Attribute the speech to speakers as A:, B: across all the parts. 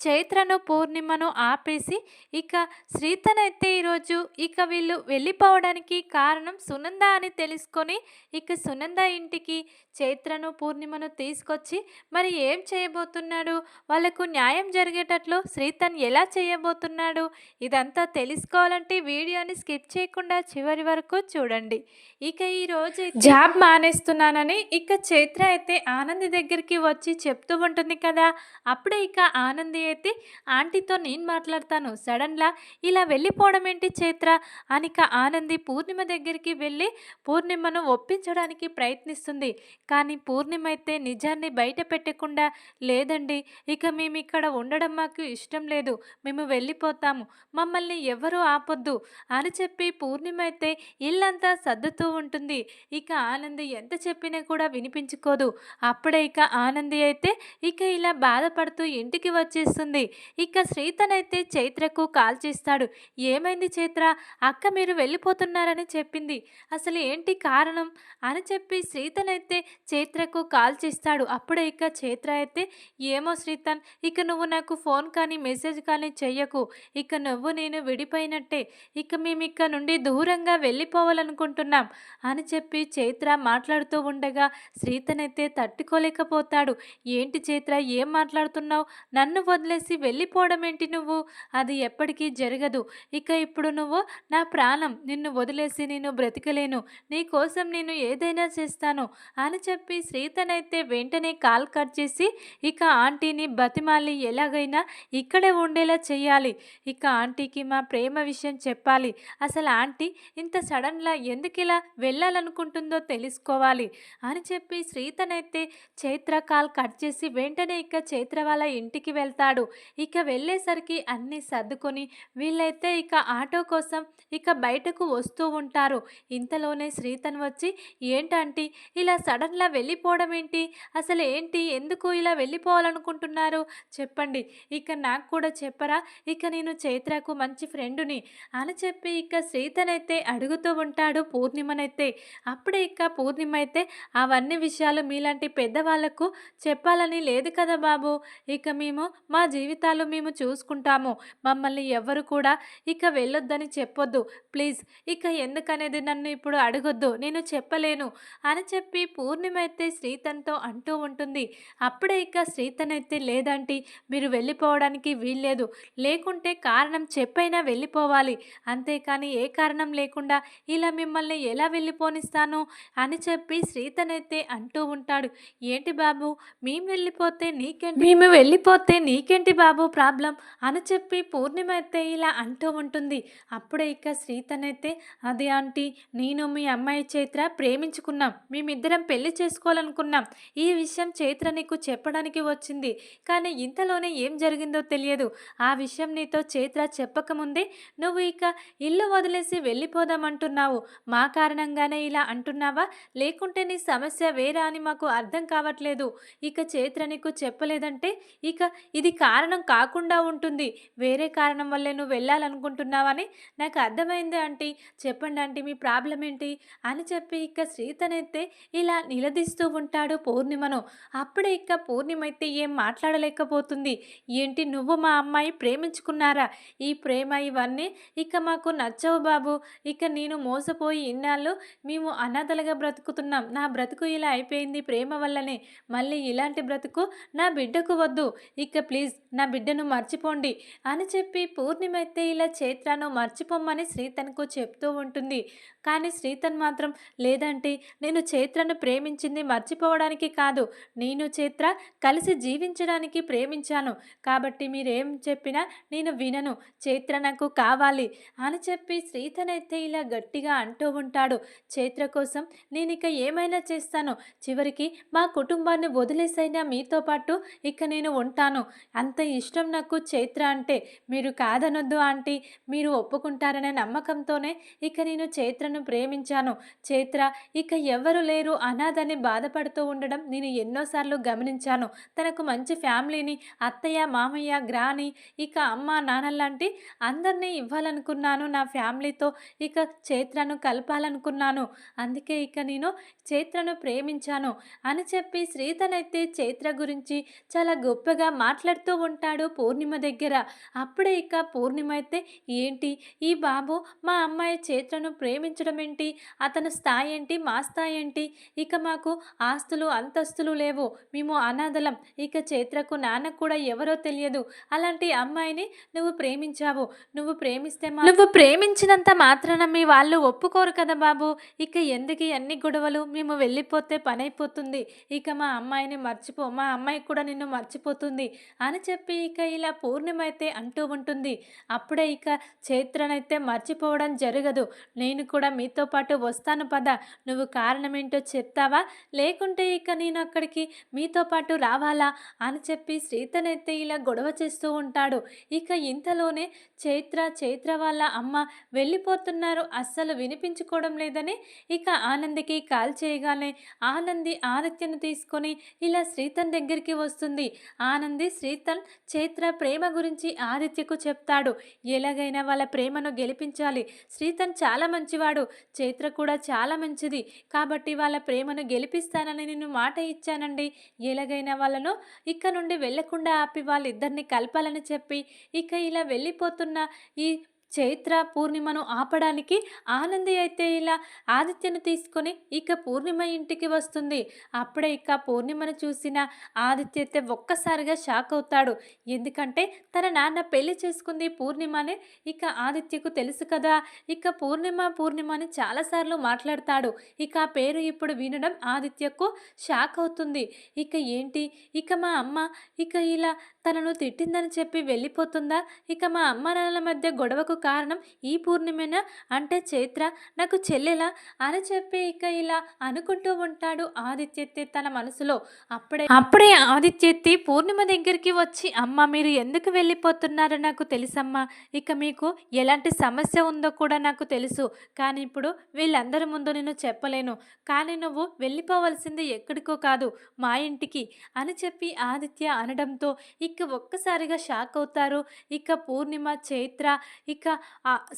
A: చైత్రను పూర్ణిమను ఆపేసి ఇక శ్రీతనైతే ఈరోజు ఇక వీళ్ళు వెళ్ళిపోవడానికి కారణం సునంద అని తెలుసుకొని ఇక సునంద ఇంటికి చైత్రను పూర్ణిమను తీసుకొచ్చి మరి ఏం చేయబోతున్నాడు? వాళ్ళకు న్యాయం జరిగేటట్లు శ్రీతన్ ఎలా చేయబోతున్నాడు? ఇదంతా తెలుసుకోవాలంటే వీడియోని స్కిప్ చేయకుండా చివరి వరకు చూడండి. ఇక ఈరోజు జాబ్ మానేస్తున్నానని ఇక చైత్ర అయితే ఆనంది దగ్గరికి వచ్చి చెప్తూ ఉంటుంది కదా. అప్పుడే ఇక ఆనంది అయితే ఆంటీతో నేను మాట్లాడతాను. సడన్లా ఇలా వెళ్ళిపోవడం ఏంటి చైత్ర? అనిక ఆనంది పూర్ణిమ దగ్గరికి వెళ్ళి పూర్ణిమను ఒప్పించడానికి ప్రయత్నిస్తుంది. కానీ పూర్ణిమ అయితే నిజాన్ని బయట పెట్టకుండా లేదండి ఇక మేము ఇక్కడ ఉండడం మాకు ఇష్టం లేదు. మేము వెళ్ళిపోతాము. మమ్మల్ని ఎవరూ ఆపొద్దు అని చెప్పి పూర్ణిమ అయితే ఇల్లంతా సర్దుతూ ఉంటుంది. ఇక ఆనంది ఎంత చెప్పినా కూడా వినిపించుకోదు. అప్పుడే ఇక ఆనంది అయితే ఇక ఇలా బాధపడుతూ ఇంటికి వచ్చేసి వస్తుంది ఇక శ్రీతనైతే చైత్రకు కాల్ చేస్తాడు. ఏమైంది చైత్ర? అక్క మీరు వెళ్ళిపోతున్నారని చెప్పింది. అసలు ఏంటి కారణం? అని చెప్పి శ్రీతనైతే చైత్రకు కాల్ చేస్తాడు. అప్పుడే ఇక చైత్ర అయితే ఏమో శ్రీతన్ ఇక నువ్వు నాకు ఫోన్ కానీ మెసేజ్ కానీ చెయ్యకు. ఇక నువ్వు నేను విడిపోయినట్టే. ఇక మేము ఇక్కడ నుండి దూరంగా వెళ్ళిపోవాలనుకుంటున్నాం అని చెప్పి చైత్ర మాట్లాడుతూ ఉండగా శ్రీతనైతే తట్టుకోలేకపోతాడు. ఏంటి చైత్ర? ఏం మాట్లాడుతున్నావు? నన్ను వదిలేసి వెళ్ళిపోవడం ఏంటి నువ్వు? అది ఎప్పటికీ జరగదు. ఇక ఇప్పుడు నువ్వు నా ప్రాణం నిన్ను వదిలేసి నేను బ్రతికలేను. నీ కోసం నేను ఏదైనా చేస్తాను అని చెప్పి శ్రీతనైతే వెంటనే కాల్ కట్ చేసి ఇక ఆంటీని బతిమాలి ఎలాగైనా ఇక్కడే ఉండేలా చేయాలి ఇక ఆంటీకి మా ప్రేమ విషయం చెప్పాలి. అసలు ఆంటీ ఇంత సడన్లా ఎందుకు ఇలా వెళ్ళాలనుకుంటుందో తెలుసుకోవాలి అని చెప్పి శ్రీతనైతే చైత్ర కాల్ కట్ చేసి వెంటనే ఇక చైత్ర వాళ్ళ ఇంటికి వెళ్తాడు. ఇక వెళ్ళేసరికి అన్నీ సర్దుకొని వీళ్ళైతే ఇక ఆటో కోసం ఇక బయటకు వస్తూ ఉంటారు. ఇంతలోనే శ్రీతన్ వచ్చి ఏంటంటే ఇలా సడన్లా వెళ్ళిపోవడం ఏంటి? అసలు ఏంటి? ఎందుకు ఇలా వెళ్ళిపోవాలనుకుంటున్నారు? చెప్పండి. ఇక నాకు కూడా చెప్పరా? ఇక నేను చైత్రకు మంచి ఫ్రెండుని అని చెప్పి ఇక శ్రీతన్ అయితే అడుగుతూ ఉంటాడు పూర్ణిమనైతే. అప్పుడే ఇక పూర్ణిమ అయితే అవన్నీ విషయాలు మీలాంటి పెద్దవాళ్ళకు చెప్పాలని లేదు కదా బాబు. ఇక మేము మా జీవితాలు మేము చూసుకుంటాము. మమ్మల్ని ఎవరు కూడా ఇక వెళ్ళొద్దని చెప్పొద్దు. ప్లీజ్ ఇక ఎందుకనేది నన్ను ఇప్పుడు అడగొద్దు. నేను చెప్పలేను అని చెప్పి పూర్ణిమ అయితే శ్రీతన్తో అంటూ ఉంటుంది. అప్పుడే ఇక శ్రీతన్ అయితే లేదంటే మీరు వెళ్ళిపోవడానికి వీల్లేదు. లేకుంటే కారణం చెప్పైనా వెళ్ళిపోవాలి. అంతేకాని ఏ కారణం లేకుండా ఇలా మిమ్మల్ని ఎలా వెళ్ళిపోనిస్తాను అని చెప్పి శ్రీతన్ అయితే అంటూ ఉంటాడు. ఏంటి బాబు మేము వెళ్ళిపోతే నీకే మేము వెళ్ళిపోతే నీకే నీకేంటి బాబు ప్రాబ్లం? అని చెప్పి పూర్ణిమ అయితే ఇలా అంటూ ఉంటుంది. అప్పుడే ఇక శ్రీతన్ అయితే అది ఆంటీ నేను మీ అమ్మాయి చైత్ర ప్రేమించుకున్నాం. మేమిద్దరం పెళ్ళి చేసుకోవాలనుకున్నాం. ఈ విషయం చైత్ర నీకు చెప్పడానికి వచ్చింది. కానీ ఇంతలోనే ఏం జరిగిందో తెలియదు. ఆ విషయం నీతో చైత్ర చెప్పకముందే నువ్వు ఇక ఇల్లు వదిలేసి వెళ్ళిపోదామంటున్నావు మా కారణంగానే ఇలా అంటున్నావా? లేకుంటే నీ సమస్య వేరా అని మాకు అర్థం కావట్లేదు. ఇక చైత్ర నీకు చెప్పలేదంటే ఇక ఇది కారణం కాకుండా ఉంటుంది. వేరే కారణం వల్లే నువ్వు వెళ్ళాలనుకుంటున్నావని నాకు అర్థమైంది ఆంటీ. చెప్పండి ఆంటీ మీ ప్రాబ్లం ఏంటి? అని చెప్పి ఇక శ్రీతనైతే ఇలా నిలదీస్తూ ఉంటాడు పూర్ణిమను. అప్పుడే ఇక పూర్ణిమ అయితే ఏం మాట్లాడలేకపోతుంది. ఏంటి నువ్వు మా అమ్మాయి ప్రేమించుకున్నారా? ఈ ప్రేమ ఇవన్నీ ఇక మాకు నచ్చవు బాబు. ఇక నేను మోసపోయి ఇన్నాళ్ళు మేము అనాథలుగా బ్రతుకుతున్నాం. నా బ్రతుకు ఇలా అయిపోయింది ప్రేమ వల్లనే. మళ్ళీ ఇలాంటి బ్రతుకు నా బిడ్డకు వద్దు. ఇక ప్లీజ్ నా బిడ్డను మర్చిపోండి అని చెప్పి పూర్ణిమైతే ఇలా చైత్రను మర్చిపోమ్మని శ్రీతన్కు చెప్తూ ఉంటుంది. కానీ శ్రీతన్ మాత్రం లేదంటే నేను చైత్రను ప్రేమించింది మర్చిపోవడానికి కాదు. నేను చైత్ర కలిసి జీవించడానికి ప్రేమించాను. కాబట్టి మీరేం చెప్పినా నేను వినను. చైత్ర నాకు కావాలి అని చెప్పి శ్రీతన్ అయితే ఇలా గట్టిగా అంటూ ఉంటాడు. చైత్ర కోసం నేను ఇక ఏమైనా చేస్తాను. చివరికి మా కుటుంబాన్ని వదిలేసైనా మీతో పాటు ఇక నేను ఉంటాను. అంత ఇష్టం నాకు చైత్ర అంటే మీరు కాదనొద్దు ఆంటీ. మీరు ఒప్పుకుంటారనే నమ్మకంతోనే ఇక నేను చైత్రను ప్రేమించాను. చైత్ర ఇక ఎవరు లేరు. అనాథని బాధపడుతూ ఉండడం నేను ఎన్నోసార్లు గమనించాను. తనకు మంచి ఫ్యామిలీని అత్తయ్య మామయ్య గ్రాని ఇక అమ్మ నాన్నలాంటి అందరినీ ఇవ్వాలనుకున్నాను. నా ఫ్యామిలీతో ఇక చైత్రను కలపాలనుకున్నాను. అందుకే ఇక నేను చైత్రను ప్రేమించాను అని చెప్పి శ్రీతనైతే చైత్ర గురించి చాలా గొప్పగా మాట్లాడుతూ ఉంటాడు పూర్ణిమ దగ్గర. అప్పుడే ఇక పూర్ణిమ అయితే ఏంటి? ఈ బాబు మా అమ్మాయి చేతులను ప్రేమించడం ఏంటి? అతని స్థాయి ఏంటి? మా స్థాయి ఏంటి? ఇక మాకు ఆస్తులు అంతస్తులు లేవు. మేము అనాథలం. ఇక చేత్రకు నాన్న కూడా ఎవరో తెలియదు. అలాంటి అమ్మాయిని నువ్వు ప్రేమించావు. నువ్వు ప్రేమిస్తే నువ్వు ప్రేమించినంత మాత్రాన మీ వాళ్ళు ఒప్పుకోరు కదా బాబు. ఇక ఎందుకు అన్ని గొడవలు? మేము వెళ్ళిపోతే పని అయిపోతుంది ఇక మా అమ్మాయిని మర్చిపో మా అమ్మాయి కూడా నిన్ను మర్చిపోతుంది అని అని చెప్పి ఇక ఇలా పూర్ణిమైతే అంటూ ఉంటుంది. అప్పుడే ఇక చైత్రనైతే మర్చిపోవడం జరగదు. నేను కూడా మీతో పాటు వస్తాను పద. నువ్వు కారణం ఏంటో చెప్తావా? లేకుంటే ఇక నేను అక్కడికి మీతో పాటు రావాలా? అని చెప్పి శ్రీతనైతే ఇలా గొడవ చేస్తూ ఉంటాడు. ఇక ఇంతలోనే చైత్ర చైత్ర వాళ్ళ అమ్మ వెళ్ళిపోతున్నారు. అస్సలు వినిపించుకోవడం లేదని ఇక ఆనందికి కాల్ చేయగానే ఆనంది ఆదిత్యను తీసుకొని ఇలా శ్రీతన్ దగ్గరికి వస్తుంది. ఆనంది శ్రీతన్ చైత్ర ప్రేమ గురించి ఆదిత్యకు చెప్తాడు. ఎలాగైనా వాళ్ళ ప్రేమను గెలిపించాలి. శ్రీతన్ చాలా మంచివాడు. చైత్ర కూడా చాలా మంచిది. కాబట్టి వాళ్ళ ప్రేమను గెలిపిస్తానని నేను మాట ఇచ్చానండి. ఎలాగైనా వాళ్ళను ఇక్కడ నుండి వెళ్ళకుండా ఆపి వాళ్ళిద్దరిని కలపాలని చెప్పి ఇక ఇలా వెళ్ళిపోతున్న ఈ చైత్ర పూర్ణిమను ఆపడానికి ఆనంది అయితే ఇలా ఆదిత్యను తీసుకొని ఇక పూర్ణిమ ఇంటికి వస్తుంది. అప్పుడే ఇక పూర్ణిమను చూసిన ఆదిత్య అయితే ఒక్కసారిగా షాక్ అవుతాడు. ఎందుకంటే తన నాన్న పెళ్ళి చేసుకుంది పూర్ణిమనే. ఇక ఆదిత్యకు తెలుసు కదా ఇక పూర్ణిమ పూర్ణిమ అని చాలాసార్లు మాట్లాడతాడు. ఇక ఆ పేరు ఇప్పుడు వినడం ఆదిత్యకు షాక్ అవుతుంది. ఇక ఏంటి? ఇక మా అమ్మ ఇక ఇలా తనను తిట్టిందని చెప్పి వెళ్ళిపోతుందా? ఇక మా అమ్మ నాన్నల మధ్య గొడవకు కారణం ఈ పూర్ణిమేనా? అంటే చైత్ర నాకు చెల్లెలా? అని చెప్పి ఇక ఇలా అనుకుంటూ ఉంటాడు ఆదిత్యత్తి తన మనసులో. అప్పుడే అప్పుడే ఆదిత్యత్తి పూర్ణిమ దగ్గరికి వచ్చి అమ్మ మీరు ఎందుకు వెళ్ళిపోతున్నారో నాకు తెలుసమ్మా? ఇక మీకు ఎలాంటి సమస్య ఉందో కూడా నాకు తెలుసు. కానీ ఇప్పుడు వీళ్ళందరి ముందు నేను చెప్పలేను. కానీ నువ్వు వెళ్ళిపోవలసింది ఎక్కడికో కాదు మా ఇంటికి అని చెప్పి ఆదిత్య అనడంతో ఇక ఇక ఒక్కసారిగా షాక్ అవుతారు ఇక పూర్ణిమ చైత్ర ఇక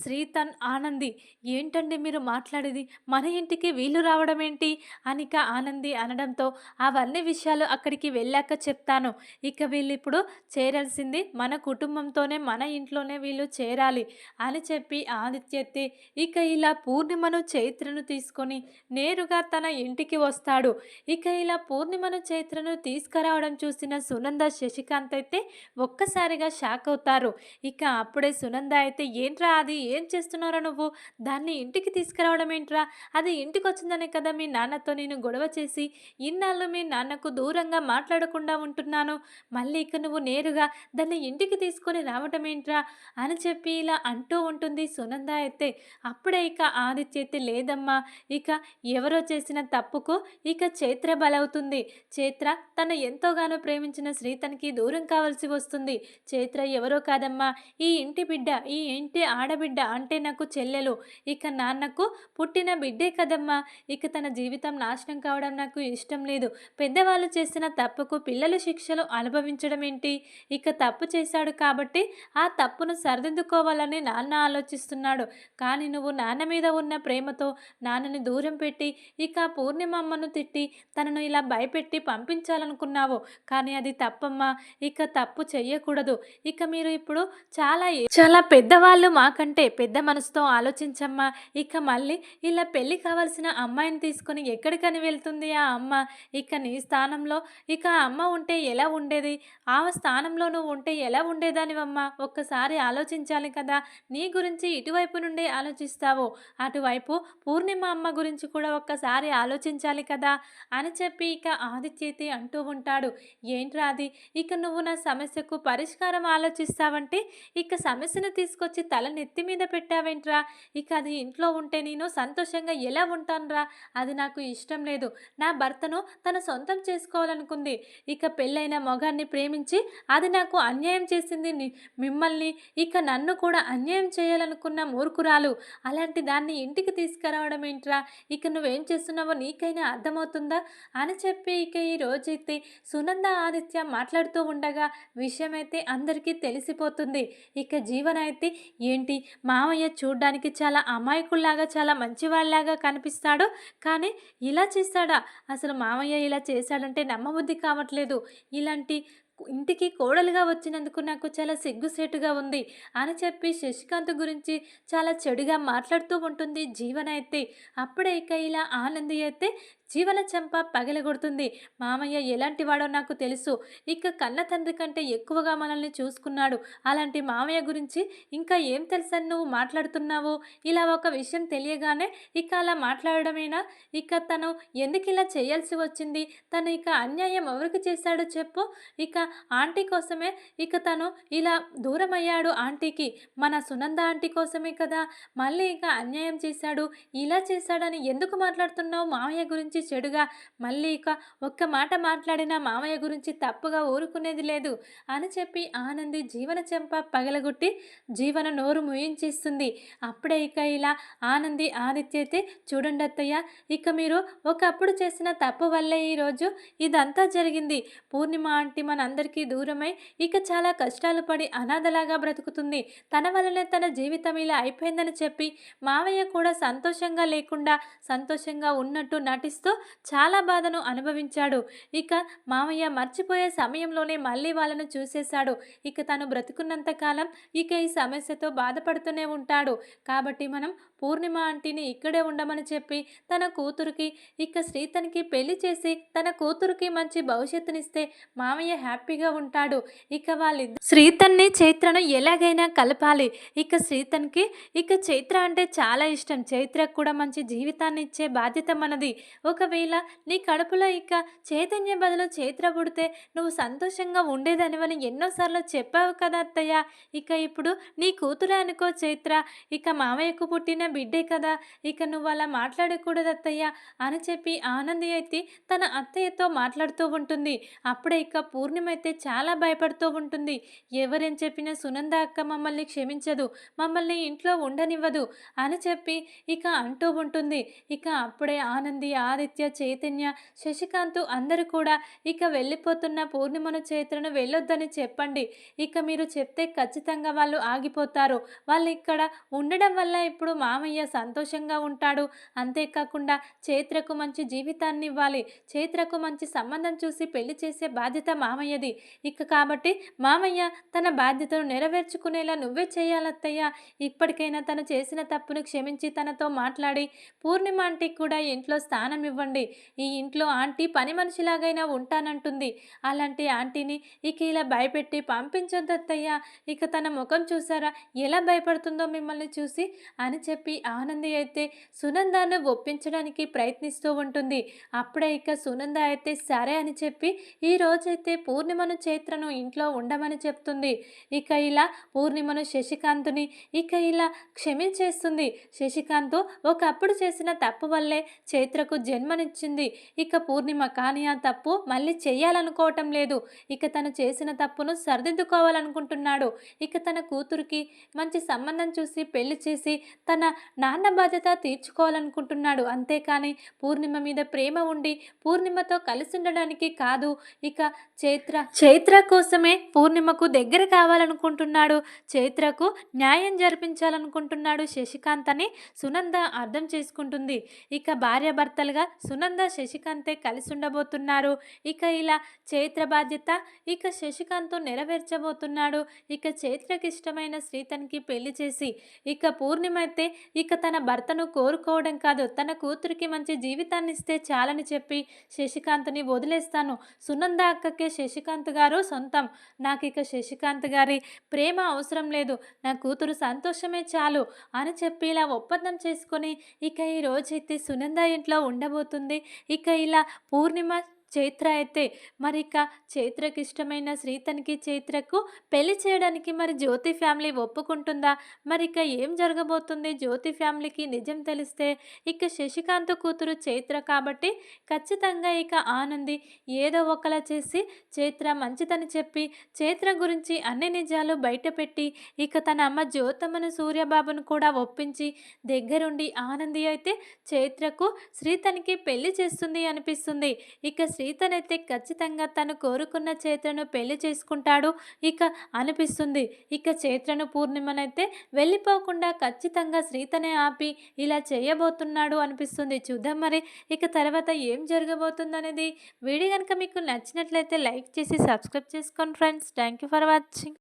A: శ్రీతన్ ఆనంది ఏంటండి మీరు మాట్లాడేది? మన ఇంటికి వీళ్ళు రావడం ఏంటి అనిక ఆనంది అనడంతో అవన్నీ విషయాలు అక్కడికి వెళ్ళాక చెప్తాను. ఇక వీళ్ళు ఇప్పుడు చేరాల్సింది మన కుటుంబంతోనే మన ఇంట్లోనే వీళ్ళు చేరాలి అని చెప్పి ఆదిత్యత్తి ఇక ఇలా పూర్ణిమను చైత్రను తీసుకొని నేరుగా తన ఇంటికి వస్తాడు. ఇక ఇలా పూర్ణిమను చైత్రను తీసుకురావడం చూసిన సునంద శశికాంత్ అయితే ఒక్కసారిగా షాక్ అవుతారు. ఇక అప్పుడే సునంద అయితే ఏంట్రా అది? ఏం చేస్తున్నారా నువ్వు? దాన్ని ఇంటికి తీసుకురావడం ఏంట్రా? అది ఇంటికి వచ్చిందనే కదా మీ నాన్నతో నేను గొడవ చేసి ఇన్నాళ్ళు మీ నాన్నకు దూరంగా మాట్లాడకుండా ఉంటున్నాను. మళ్ళీ ఇక నువ్వు నేరుగా దాన్ని ఇంటికి తీసుకొని రావటం ఏంట్రా? అని చెప్పి ఇలా అంటూ ఉంటుంది సునంద అయితే. అప్పుడే ఇక ఆదిత్య అయితే లేదమ్మా ఇక ఎవరో చేసిన తప్పుకు ఇక చైత్ర బలవుతుంది. చైత్ర తను ఎంతోగానో ప్రేమించిన శ్రీతనికి దూరం కావాల్సి వస్తుంది. చైత్ర ఎవరో కాదమ్మా ఈ ఇంటి బిడ్డ ఈ ఇంటి ఆడబిడ్డ అంటే నాకు చెల్లెలు. ఇక నాన్నకు పుట్టిన బిడ్డే కదమ్మా. ఇక తన జీవితం నాశనం కావడం నాకు ఇష్టం లేదు. పెద్దవాళ్ళు చేసిన తప్పుకు పిల్లలు శిక్షలు అనుభవించడం ఏంటి? ఇక తప్పు చేశాడు కాబట్టి ఆ తప్పును సరిదిద్దుకోవాలని నాన్న ఆలోచిస్తున్నాడు. కానీ నువ్వు నాన్న మీద ఉన్న ప్రేమతో నాన్నని దూరం పెట్టి ఇక పూర్ణిమమ్మను తిట్టి తనను ఇలా భయపెట్టి పంపించాలనుకున్నావు. కానీ అది తప్పమ్మా. ఇక ఇక తప్పు చెయ్యకూడదు. ఇక మీరు ఇప్పుడు చాలా చాలా పెద్దవాళ్ళు మాకంటే పెద్ద మనసుతో ఆలోచించమ్మా. ఇక మళ్ళీ ఇలా పెళ్ళి కావాల్సిన అమ్మాయిని తీసుకొని ఎక్కడికని వెళ్తుంది ఆ అమ్మ? ఇక నీ స్థానంలో ఇక అమ్మ ఉంటే ఎలా ఉండేది? ఆ స్థానంలో నువ్వు ఉంటే ఎలా ఉండేదానివమ్మా? ఒక్కసారి ఆలోచించాలి కదా. నీ గురించి ఇటువైపు నుండి ఆలోచిస్తావు. అటువైపు పూర్ణిమ అమ్మ గురించి కూడా ఒక్కసారి ఆలోచించాలి కదా అని చెప్పి ఇక ఆదిత్యతి అంటూ ఉంటాడు. ఏంట్రా అది? ఇక నువ్వు నా సమస్యకు పరిష్కారం ఆలోచిస్తావంటే ఇక సమస్యను తీసుకొచ్చి తల నెత్తి మీద పెట్టావేంట్రా? ఇక అది ఇంట్లో ఉంటే నేను సంతోషంగా ఎలా ఉంటానురా? అది నాకు ఇష్టం లేదు. నా భర్తను తన సొంతం చేసుకోవాలనుకుంది. ఇక పెళ్ళైన మొగాన్ని ప్రేమించి అది నాకు అన్యాయం చేసింది మిమ్మల్ని ఇక నన్ను కూడా అన్యాయం చేయాలనుకున్న మూర్ఖురాలు. అలాంటి దాన్ని ఇంటికి తీసుకురావడం ఏంట్రా? ఇక నువ్వేం చేస్తున్నావో నీకైనా అర్థమవుతుందా? అని చెప్పి ఇక ఈ రోజైతే సునంద ఆదిత్య మాట్లాడుతూ ఉండగా విషయమైతే అందరికీ తెలిసిపోతుంది. ఇక జీవన అయితే ఏంటి? మామయ్య చూడ్డానికి చాలా అమాయకుల్లాగా చాలా మంచివాళ్ళలాగా కనిపిస్తాడు. కానీ ఇలా చేస్తాడా? అసలు మామయ్య ఇలా చేశాడంటే నమ్మబుద్ధి కావట్లేదు. ఇలాంటి ఇంటికి కోడలుగా వచ్చినందుకు నాకు చాలా సిగ్గుసేటుగా ఉంది అని చెప్పి శశికాంత్ గురించి చాలా చెడుగా మాట్లాడుతూ ఉంటుంది జీవన అయితే అప్పుడే ఇక ఇలా ఆనంది అయితే జీవన చెంప పగలగొడుతుంది. మామయ్య ఎలాంటి వాడో నాకు తెలుసు. ఇక కన్న తండ్రి కంటే ఎక్కువగా మనల్ని చూసుకున్నాడు. అలాంటి మామయ్య గురించి ఇంకా ఏం తెలుసని నువ్వు మాట్లాడుతున్నావు? ఇలా ఒక విషయం తెలియగానే ఇక అలా మాట్లాడమేనా ఇక తను ఎందుకు ఇలా చేయాల్సి వచ్చింది? తను ఇక అన్యాయం ఎవరికి చేశాడో చెప్పు. ఇక ఆంటీ కోసమే ఇక తను ఇలా దూరం అయ్యాడు ఆంటీకి. మన సునంద ఆంటీ కోసమే కదా? మళ్ళీ ఇక అన్యాయం చేశాడు. ఇలా చేశాడని ఎందుకు మాట్లాడుతున్నావు మామయ్య గురించి? చెడుగా మళ్ళీ ఇక ఒక్క మాట మాట్లాడిన మామయ్య గురించి తప్పుగా ఊరుకునేది లేదు అని చెప్పి ఆనంది జీవన చెంప పగలగొట్టి జీవన నోరు ముయించేస్తుంది. అప్పుడే ఇక ఇలా ఆనంది ఆదిత్య అయితే చూడండి అత్తయ్య ఇక మీరు ఒకప్పుడు చేసిన తప్పు వల్లే ఈరోజు ఇదంతా జరిగింది. పూర్ణిమ ఆంటీ మనందరికీ దూరమై ఇక చాలా కష్టాలు పడి అనాథలాగా బ్రతుకుతుంది. తన వల్లనే తన జీవితం ఇలా అయిపోయిందని చెప్పి మావయ్య కూడా సంతోషంగా లేకుండా సంతోషంగా ఉన్నట్టు నటిస్తూ చాలా బాధను అనుభవించాడు. ఇక మామయ్య మర్చిపోయే సమయంలోనే మళ్ళీ వాళ్ళను చూసేశాడు. ఇక తను బ్రతుకున్నంత కాలం ఇక ఈ సమస్యతో బాధపడుతూనే ఉంటాడు. కాబట్టి మనం పూర్ణిమ ఆంటీని ఇక్కడే ఉండమని చెప్పి తన కూతురికి ఇక శ్రీతనికి పెళ్ళి చేసి తన కూతురికి మంచి భవిష్యత్తునిస్తే మామయ్య హ్యాపీగా ఉంటాడు. ఇక వాళ్ళిద్దరు శ్రీతన్ని చైత్రను ఎలాగైనా కలపాలి. ఇక శ్రీతన్కి ఇక చైత్ర అంటే చాలా ఇష్టం. చైత్రకు కూడా మంచి జీవితాన్ని ఇచ్చే బాధ్యత మనది. ఒకవేళ నీ కడుపులో ఇక చైతన్య బదులు చైత్ర పుడితే నువ్వు సంతోషంగా ఉండేదనివని ఎన్నోసార్లు చెప్పావు కదా అత్తయ్య. ఇక ఇప్పుడు నీ కూతురే అనుకో చైత్ర. ఇక మామయ్యకు పుట్టిన బిడ్డే కదా. ఇక నువ్వు అలా మాట్లాడకూడదు అత్తయ్య అని చెప్పి ఆనంది అయితే తన అత్తయ్యతో మాట్లాడుతూ ఉంటుంది. అప్పుడే ఇక పూర్ణిమ అయితే చాలా భయపడుతూ ఉంటుంది. ఎవరేం చెప్పినా సునంద అక్క మమ్మల్ని క్షమించదు. మమ్మల్ని ఇంట్లో ఉండనివ్వదు అని చెప్పి ఇక అంటూ ఉంటుంది. ఇక అప్పుడే ఆనంది ఆదిత్య చైతన్య శశికాంత్ అందరూ కూడా ఇక వెళ్ళిపోతున్న పూర్ణిమను చైత్రను వెళ్ళొద్దని చెప్పండి. ఇక మీరు చెప్తే ఖచ్చితంగా వాళ్ళు ఆగిపోతారు. వాళ్ళు ఇక్కడ ఉండడం వల్ల ఇప్పుడు మామయ్య సంతోషంగా ఉంటాడు. అంతేకాకుండా చైత్రకు మంచి జీవితాన్ని ఇవ్వాలి. చైత్రకు మంచి సంబంధం చూసి పెళ్ళి చేసే బాధ్యత మామయ్యది. ఇక కాబట్టి మామయ్య తన బాధ్యతను నెరవేర్చుకునేలా నువ్వే చేయాలత్తయ్య. ఇప్పటికైనా తను చేసిన తప్పును క్షమించి తనతో మాట్లాడి పూర్ణిమ కూడా ఇంట్లో స్థానం ఇవ్వాలి ఇవ్వండి. ఈ ఇంట్లో ఆంటీ పని మనిషిలాగైనా ఉంటానంటుంది. అలాంటి ఆంటీని ఇక ఇలా భయపెట్టి పంపించొద్దు అత్తయ్య. ఇక తన ముఖం చూసారా? ఎలా భయపడుతుందో మిమ్మల్ని చూసి అని చెప్పి ఆనంది అయితే సునందాను ఒప్పించడానికి ప్రయత్నిస్తూ ఉంటుంది. అప్పుడే ఇక సునంద అయితే సరే అని చెప్పి ఈ రోజైతే పూర్ణిమను చైత్రను ఇంట్లో ఉండమని చెప్తుంది. ఇక ఇలా పూర్ణిమను శశికాంత్ని ఇక ఇలా క్షమించేస్తుంది. శశికాంత్ ఒకప్పుడు చేసిన తప్పు వల్లే చైత్రకు జన్మనిచ్చింది ఇక పూర్ణిమ కానీ ఆ తప్పు మళ్ళీ చేయాలనుకోవటం లేదు. ఇక తను చేసిన తప్పును సరిదిద్దుకోవాలనుకుంటున్నాడు. ఇక తన కూతురికి మంచి సంబంధం చూసి పెళ్ళి చేసి తన నాన్న బాధ్యత తీర్చుకోవాలనుకుంటున్నాడు. అంతేకాని పూర్ణిమ మీద ప్రేమ ఉండి పూర్ణిమతో కలిసి ఉండడానికి కాదు. ఇక చైత్ర చైత్ర కోసమే పూర్ణిమకు దగ్గర కావాలనుకుంటున్నాడు. చైత్రకు న్యాయం జరిపించాలనుకుంటున్నాడు శశికాంత్ అని సునంద అర్థం చేసుకుంటుంది. ఇక భార్యాభర్తలుగా సునంద శశికాంతే కలిసి ఉండబోతున్నారు. ఇక ఇలా చైత్ర బాధ్యత ఇక శశికాంత్ నెరవేర్చబోతున్నాడు. ఇక చైత్రకి ఇష్టమైన శ్రీతన్కి పెళ్ళి చేసి ఇక పూర్ణిమైతే ఇక తన భర్తను కోరుకోవడం కాదు. తన కూతురికి మంచి జీవితాన్ని ఇస్తే చాలని చెప్పి శశికాంత్ని వదిలేస్తాను. సునంద అక్కకే శశికాంత్ గారు సొంతం. నాకు ఇక శశికాంత్ గారి ప్రేమ అవసరం లేదు. నా కూతురు సంతోషమే చాలు అని చెప్పి ఇలా ఒప్పందం చేసుకొని ఇక ఈ రోజైతే సునంద ఇంట్లో ఉండబోతుంది ఇక ఇలా పూర్ణిమ చైత్ర అయితే మరి ఇక చైత్రకి ఇష్టమైన శ్రీతనికి చైత్రకు పెళ్ళి చేయడానికి మరి జ్యోతి ఫ్యామిలీ ఒప్పుకుంటుందా? మరి ఇక ఏం జరగబోతుంది? జ్యోతి ఫ్యామిలీకి నిజం తెలిస్తే ఇక శశికాంత్ కూతురు చైత్ర కాబట్టి ఖచ్చితంగా ఇక ఆనంది ఏదో ఒకలా చేసి చైత్ర మంచిదని చెప్పి చైత్ర గురించి అన్ని నిజాలు బయటపెట్టి ఇక తన అమ్మ జ్యోతమ్మను సూర్యబాబును కూడా ఒప్పించి దగ్గరుండి ఆనంది అయితే చైత్రకు శ్రీతనికి పెళ్ళి చేస్తుంది అనిపిస్తుంది. ఇక సీతనైతే ఖచ్చితంగా తను కోరుకున్న చైత్రను పెళ్ళి చేసుకుంటాడు ఇక అనిపిస్తుంది. ఇక చైత్రను పూర్ణిమనైతే వెళ్ళిపోకుండా ఖచ్చితంగా శ్రీతనే ఆపి ఇలా చేయబోతున్నాడు అనిపిస్తుంది. చూద్దాం మరి ఇక తర్వాత ఏం జరగబోతుంది వీడియో కనుక మీకు నచ్చినట్లయితే లైక్ చేసి సబ్స్క్రైబ్ చేసుకోండి friends. Thank you for watching.